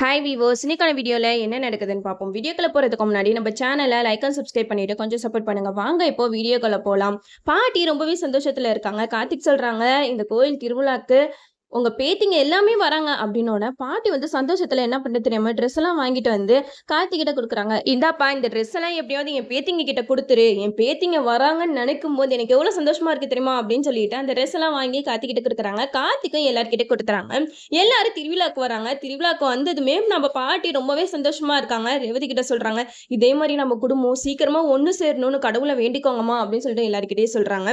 Hi விவோஸ் இன்னைக்கான வீடியோவில் என்ன நடக்குதுன்னு பார்ப்போம். வீடியோக்குள்ள போகிறதுக்கு முன்னாடி நம்ம சேனலை லைக் அண்ட் சப்ஸ்கிரைப் பண்ணிட்டு கொஞ்சம் சப்போர்ட் பண்ணுங்க. வாங்க இப்போ வீடியோக்குள்ள போகலாம் பாட்டி ரொம்பவே சந்தோஷத்தில் இருக்காங்க. கார்த்திக் சொல்கிறாங்க இந்த கோயில் திருவிழாக்கு உங்கள் பேத்திங்க எல்லாமே வராங்க அப்படின்னோட பாட்டி வந்து சந்தோஷத்தில் என்ன பண்ண தெரியாம? ட்ரெஸ் எல்லாம் வாங்கிட்டு வந்து கார்த்திகிட்ட கொடுக்குறாங்க. இந்தாப்பா இந்த ட்ரெஸ் எல்லாம் எப்படியாவது என் பேத்திங்க கிட்ட கொடுத்துரு. என் பேத்திங்க வராங்கன்னு நினைக்கும் போது எனக்கு எவ்வளோ சந்தோஷமா இருக்கு தெரியுமா? அப்படின்னு சொல்லிட்டு அந்த ட்ரெஸ் எல்லாம் வாங்கி கார்த்திக் கிட்ட கொடுக்குறாங்க. கார்த்திக்கும் எல்லார்கிட்ட கொடுத்துறாங்க. எல்லாரும் திருவிழாக்கு வராங்க. திருவிழாக்கு வந்ததுமே நம்ம பாட்டி ரொம்பவே சந்தோஷமா இருக்காங்க. ரேவதி கிட்ட சொல்றாங்க இதே மாதிரி நம்ம குடும்பம் சீக்கிரமா ஒண்ணு சேரணும்னு கடவுளை வேண்டிக்கோங்கம்மா. அப்படின்னு சொல்லிட்டு எல்லார்கிட்டயே சொல்றாங்க.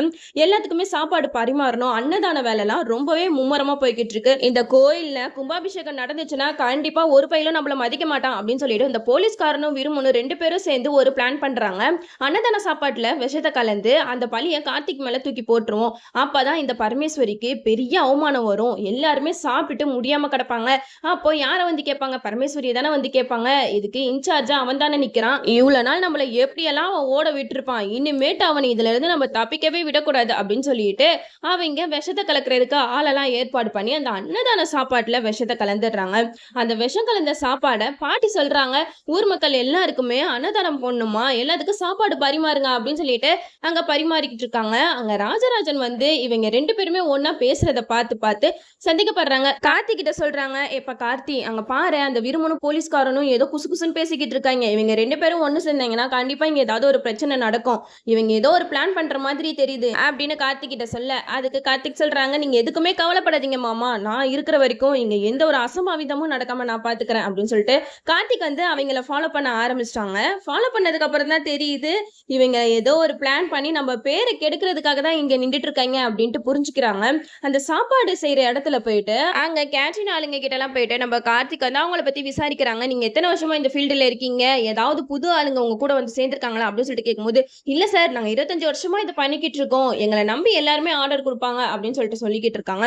எல்லாத்துக்குமே சாப்பாடு பரிமாறணும். அன்னதான வேலைலாம் ரொம்பவே மும்மரமா போய்கிட்டு இருக்கு இந்த கோயில்ல கும்பாபிஷேகம் நடந்துச்சுன்னா கண்டிப்பா ஒரு பையிலும் நம்மள மதிக்க மாட்டான் அப்படின்னு சொல்லிட்டு இந்த போலீஸ்காரனும் விரும்பணும் ரெண்டு பேரும் சேர்ந்து ஒரு பிளான் பண்றாங்க. அன்னதான சாப்பாட்டுல விஷத்தை கலந்து அந்த பழிய கார்த்திக் மேல தூக்கி போட்டுருவோம். அப்பதான் இந்த பரமேஸ்வரிக்கு பெரிய அவமானம் வரும். எல்லாருமே சாப்பிட்டு முடியாம கிடப்பாங்க. அப்போ யாரை வந்து கேட்பாங்க? பரமேஸ்வரியை தானே வந்து கேட்பாங்க. இதுக்கு இன்சார்ஜா அவன் தானே நிக்கிறான். இவ்வளவு நாள் நம்மள எப்படியெல்லாம் அவன் ஓட விட்டுருப்பான். இனிமேட்டு அவனை இதுல இருந்து நம்ம தப்பிக்கவே விடக்கூடாது அப்படின்னு சொல்லிட்டு அவங்க விஷத்தை கலக்குறதுக்கு ஆளெல்லாம் ஏற்பாடு பண்ணி அந்த அன்னதான சாப்பாட்டுல விஷத்தை கலந்துடுறாங்க. அந்த விஷம் கலந்த சாப்பாடை பாட்டி சொல்றாங்க ஊர் மக்கள் எல்லாருக்குமே அன்னதானம் போடணுமா? எல்லாத்துக்கும் சாப்பாடு பரிமாறுங்க அப்படின்னு சொல்லிட்டு அங்க பரிமாறிக்கிட்டு இருக்காங்க. அங்க ராஜராஜன் வந்து இவங்க ரெண்டு பேருமே ஒன்னா பேசுறத பார்த்து பார்த்து சந்திக்கப்படுறாங்க கார்த்தி கிட்ட சொல்றாங்க எப்ப கார்த்தி அங்க பாரு அந்த விரும்பணும் போலீஸ்காரனும் ஏதோ குசு குசுன்னு பேசிக்கிட்டு இருக்காங்க. இவங்க ரெண்டு பேரும் ஒண்ணு சேர்ந்தாங்கன்னா கண்டிப்பா இங்க ஏதாவது ஒரு பிரச்சனை நடக்கும். இவங்க ஏதோ ஒரு பிளான் பண்ற மாதிரி தெரியுது அப்படின்னு கார்த்திக் கிட்ட சொல்ல. அதுக்கு கார்த்திக் சொல்றாங்க நீங்க எதுக்குமே கவலைப்படாதீங்க ஆமாமா நான் இருக்கிற வரைக்கும் இங்க எந்த ஒரு அசம்பாவிதமும் நடக்காம நான் பாத்துக்கிறேன் அப்படின்னு சொல்லிட்டு கார்த்திக் வந்து அவங்கள ஃபாலோ பண்ண ஆரம்பிச்சிட்டாங்க. ஃபாலோ பண்ணதுக்கு அப்புறம் தான் தெரியுது இவங்க ஏதோ ஒரு பிளான் பண்ணி நம்ம பேரை கெடுக்கிறதுக்காக தான் இங்க நின்றுட்டு இருக்காங்க அப்படின்ட்டு புரிஞ்சுக்கிறாங்க. அந்த சாப்பாடு செய்யற இடத்துல போயிட்டு அங்க கேன்டீன் ஆளுங்க கிட்ட எல்லாம் போயிட்டு நம்ம கார்த்திக் வந்து அவங்கள பத்தி விசாரிக்கிறாங்க. நீங்க எத்தனை வருஷமா இந்த ஃபீல்டுல இருக்கீங்க? ஏதாவது புது ஆளுங்க உங்க கூட வந்து சேர்ந்திருக்காங்களா அப்படின்னு சொல்லிட்டு கேட்கும்போது இல்ல சார் நாங்க இருபத்தஞ்சு வருஷமா இதை பண்ணிக்கிட்டு இருக்கோம். எங்களை நம்பி எல்லாருமே ஆர்டர் கொடுப்பாங்க அப்படின்னு சொல்லிட்டு சொல்லிக்கிட்டு இருக்காங்க.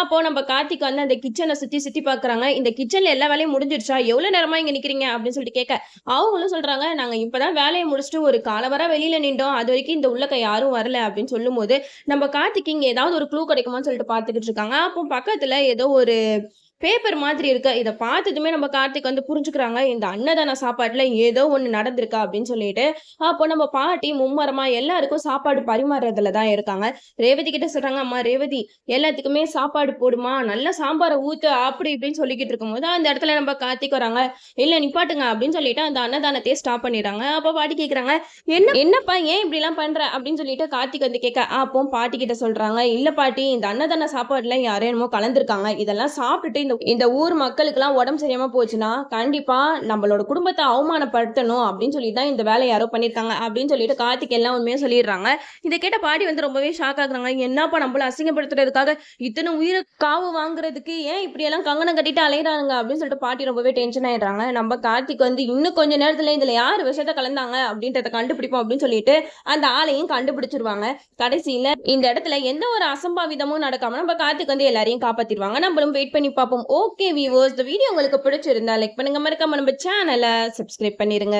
அப்போ நம்ம கார்த்திக் வந்து அந்த கிச்சனை சுத்தி சுத்தி பாக்குறாங்க. இந்த கிச்சன்ல எல்லா வேலையும் முடிஞ்சிருச்சா எவ்வளவு நேரமா இங்க நிக்கிறீங்க? அப்படின்னு சொல்லிட்டு கேட்க அவங்களும் சொல்றாங்க நாங்க இப்பதான் வேலையை முடிச்சுட்டு ஒரு காலவர வெளியில நின்றோம். அது வரைக்கும் இந்த உள்ளக்க யாரும் வரல. அப்படின்னு சொல்லும்போது நம்ம கார்த்திக் இங்க ஏதாவது ஒரு க்ளூ கிடைக்குமான்னு சொல்லிட்டு பாத்துக்கிட்டு இருக்காங்க. அப்போ பக்கத்துல ஏதோ ஒரு பேப்பர் மாதிரி இருக்கு. இதை பார்த்ததுமே நம்ம கார்த்திக் வந்து புரிஞ்சுக்கிறாங்க இந்த அன்னதான சாப்பாட்டுல ஏதோ ஒண்ணு நடந்திருக்கா அப்படின்னு சொல்லிட்டு. அப்போ நம்ம பாட்டி மும்மரமா எல்லாருக்கும் சாப்பாடு பரிமாறுறதுல தான் இருக்காங்க. ரேவதி கிட்ட சொல்றாங்க அம்மா ரேவதி எல்லாத்துக்குமே சாப்பாடு போடுமா? நல்ல சாம்பாரை ஊத்து அப்படி இப்படின்னு சொல்லிக்கிட்டு இருக்கும்போது அந்த இடத்துல நம்ம கார்த்திக் வராங்க இல்ல நிப்பாட்டுங்க அப்படின்னு சொல்லிட்டு அந்த அன்னதானத்தையே ஸ்டாப் பண்ணிடுறாங்க. அப்போ பாட்டி கேட்குறாங்க என்ன என்னப்பா ஏன் இப்படி எல்லாம் பண்ற? அப்படின்னு சொல்லிட்டு கார்த்திக் வந்து கேட்க அப்போ பாட்டி கிட்ட சொல்றாங்க இல்ல பாட்டி இந்த அன்னதான சாப்பாடுல யாரும் என்னமோ கலந்துருக்காங்க இதெல்லாம் சாப்பிட்டுட்டு இந்த இந்த ஊர் மக்களுக்கெல்லாம் உடம்பு சரியாம போச்சுன்னா கண்டிப்பா நம்மளோட குடும்பத்தை அவமானப்படுத்தணும் அப்படின்னு சொல்லி தான் இந்த வேலை யாரோ பண்ணியிருக்காங்க அப்படின்னு சொல்லிட்டு கார்த்திக் எல்லாம் உண்மையா சொல்லிடுறாங்க. இதை கேட்ட பாட்டி வந்து ரொம்பவே ஷாக் ஆகுறாங்க என்னப்பா நம்மள அசிங்கப்படுத்துறதுக்காக இத்தனை உயிரை காவு வாங்குறதுக்கு ஏன் இப்படி எல்லாம் கங்கணம் கட்டிட்டு அலையிறாங்க அப்படின்னு சொல்லிட்டு பாட்டி ரொம்பவே டென்ஷன் ஆயிடுறாங்க. நம்ம கார்த்திக் வந்து இன்னும் கொஞ்ச நேரத்துல இதுல யார் விஷயத்த கலந்தாங்க அப்படின்றத கண்டுபிடிப்போம் அப்படின்னு சொல்லிட்டு அந்த ஆளையும் கண்டுபிடிச்சிருவாங்க. கடைசியில இந்த இடத்துல எந்த ஒரு அசம்பாவிதமும் நடக்காம நம்ம கார்த்திக் வந்து எல்லாரையும் காப்பாத்திடுவாங்க. நம்மளும் வெயிட் பண்ணி பார்ப்போம். ஓகே வியூவர்ஸ் இந்த வீடியோ உங்களுக்கு பிடிச்சிருந்தா லைக் பண்ணுங்க. மறக்காம நம்ம சேனலை சப்ஸ்கிரைப் பண்ணிருங்க.